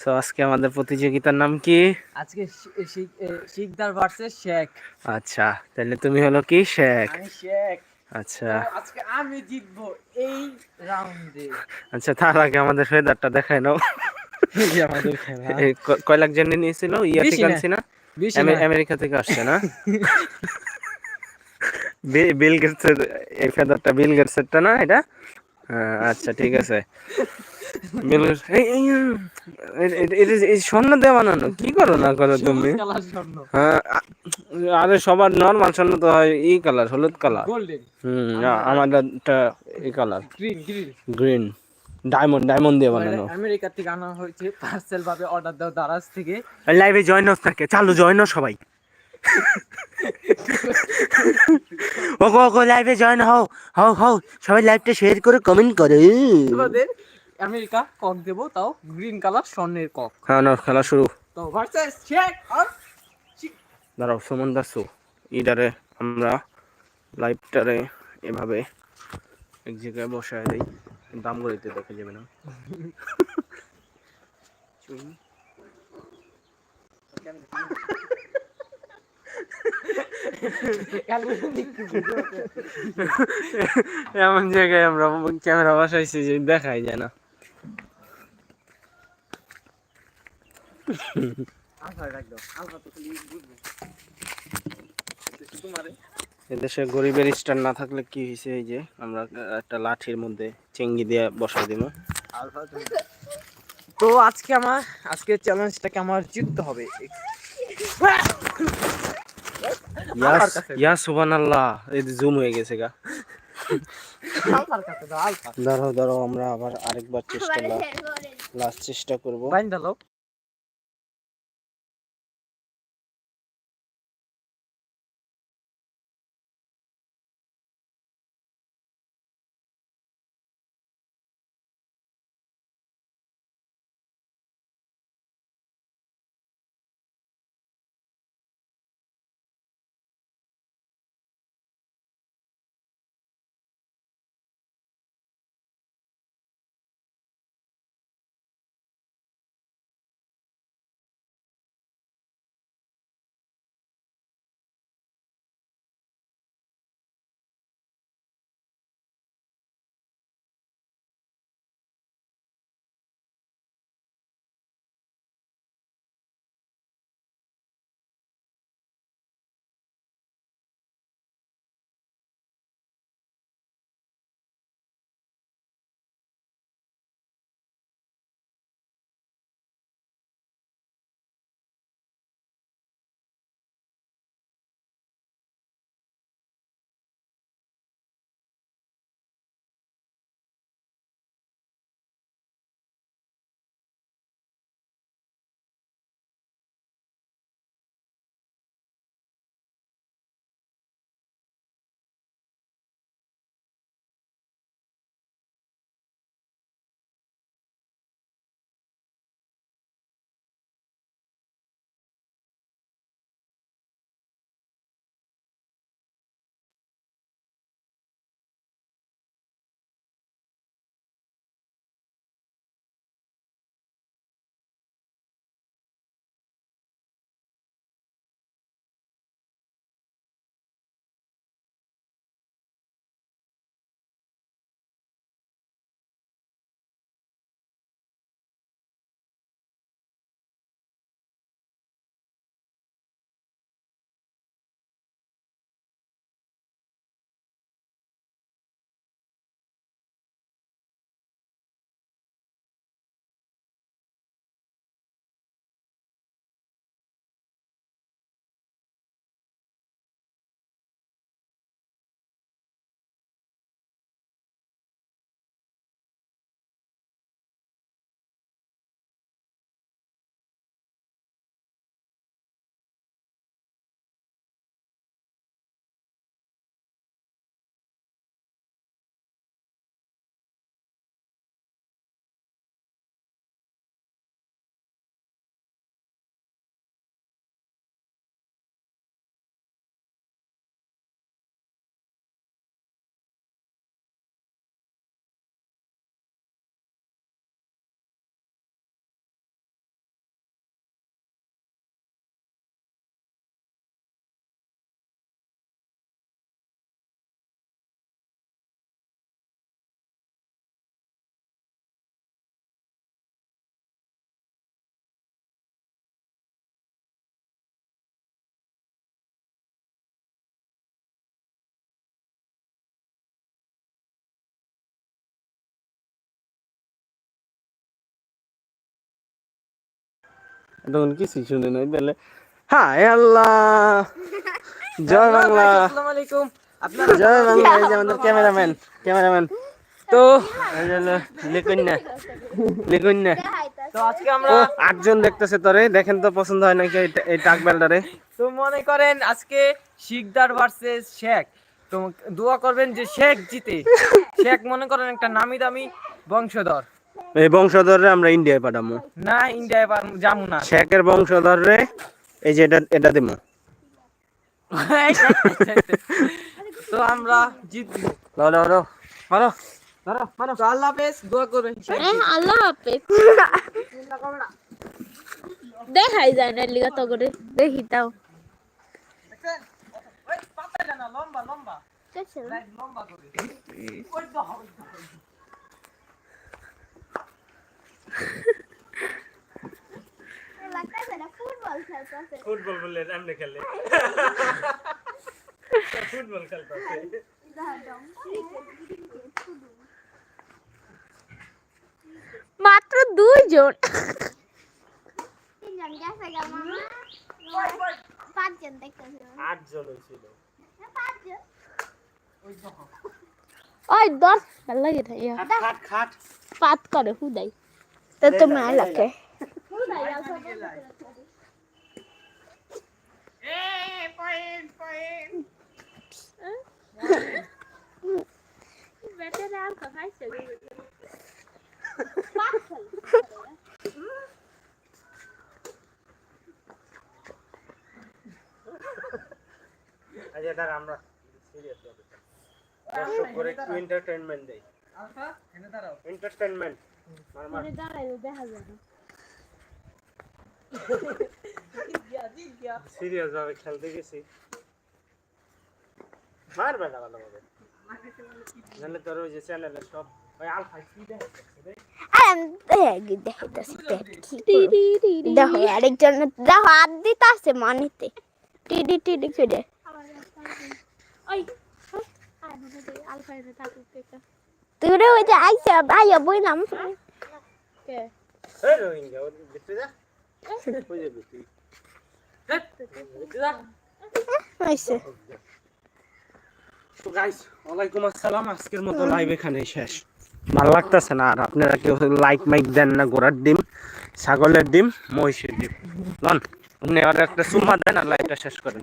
আজকে আমাদের প্রতিযোগিতার নাম কি? আজকে শিকদার ভার্সেস শেখ। আচ্ছা তাহলে তুমি হলো কি? শেখ। আমি শেখ। আচ্ছা। আজকে আমি জিতবো এই রাউন্ডে আচ্ছা তার আগে আমাদের ফেদারটা দেখায় নাও। আমাদের খেলা কয় লাখ জন্য নিয়েছিল? ইয়া থেকে না। আনছি না। আমেরিকা থেকে আসছে না? বিল গেটসের এই ফেদারটা বিল গেটসেরটা না এটা? আচ্ছা ঠিক আছে। স্বর্ণ দিয়ে বানানো কি করো না করো তুমি? হ্যাঁ আরে সবার নর্মাল স্বর্ণ তো হয় ই কালার হলুদ কালার। হুম আমাদেরটা এই কালার। গ্রিন ডায়মন্ড ডায়মন্ড দিয়ে বানানো। আমেরিকা থেকে আনা হয়েছে পার্সেল ভাবে অর্ডার দাও দারাজ থেকে। লাইভে জয়েন থাকে চালু জয়েন সবাই। ওগো ওগো লাইভে জয়েন হও হও হও সবাই লাইভটা শেয়ার করে কমেন্ট করে তোমাদের আমেরিকা কক দেবো তাও গ্রিন কালার স্বর্ণের কক হ্যাঁ না খেলা শুরু। তো ভার্সেস শেখ আর দাঁড়াও সুমন দাসু ইডারে আমরা লাইভটারে এভাবে এক জায়গায় বসায় দিই দাম গড়িতে দেখা যাবে না। এমন জায়গায় আমরা ক্যামেরা বসাইছি যে দেখাই যায় না। এদেশে গরিবের স্টার না থাকলে কি হয়েছে এই যে আমরা একটা লাঠির মধ্যে চেঙ্গি দিয়ে বসাই দিব তো আজকে আমার আজকে চ্যালেঞ্জটাকে আমার জিততে হবে। ইয়া এই জুম হয়ে গেছে গা। ধরো দাঁড়াও আমরা আবার আরেকবার চেষ্টা লাস্ট চেষ্টা করব। তখন কিছুই শুনে নাই তাহলে হায় আল্লাহ! জয় বাংলা। আসসালামু আলাইকুম আপনারা জয় বাংলা এই যে আমাদের ক্যামেরাম্যান ক্যামেরাম্যান। তো আটজন দেখতেছে তোরে দেখেন তো পছন্দ হয় নাকি এই- এই টাক বেলটারে। তো মনে করেন আজকে শিকদার ভার্সেস শেখ। তো দোয়া করবেন যে শেখ জিতে। শেখ মনে করেন একটা নামি দামি বংশধর। এই বংশধররে আমরা ইন্ডিয়ায় পাঠাবো না ইন্ডিয়ায় যাব না। শেখের বংশধররে এই যে এটা এটা দেবো তো আমরা জিতবো। ধরো ধরো মারো আল্লাহ হাফেজ দোয়া করবেন হ্যাঁ আল্লাহ হাফেজ। দেখাই যায় না লিগা তো করে। দেখি তাও। লম্বা লম্বা। করে। ফুটবল বললে এমনি খেলে। ফুটবল খেলতে মাত্র দুইজন। তিনজন গেছে গা মামা। পাঁচজন দেখতেছি। আটজন ছিল পাঁচজন। ওই দশ লাগে না খাট খাট। পাত করে হুদাই। তো তুমি আলাকে আজ এটা আমরা সিরিয়াস হবে দর্শক করে একটু এন্টারটেইনমেন্ট দেই আলফা দেখা যায় না জিতগিয়া জিতগিয়া সিরিয়াস ভাবে খেলতে গেছি মার বেটা ভালো হবে নাহলে তোর ওই যে চ্যানেলে সব ওই আলফা কি দেখো আরেকজন দেখো হাত দিতে আছে মানিতে টিডি টিডি করে তুই রে ওই যে আইসা আইয়া বইলাম আসসালাম। আজকের মতো লাইভ এখানে শেষ। ভালো লাগতেছে না? আর আপনারা কেউ লাইক মাইক দেন না ঘোড়ার ডিম ছাগলের ডিম মহিষের ডিম। লন আপনি আর একটা সুমা দেন আর লাইভটা শেষ করেন।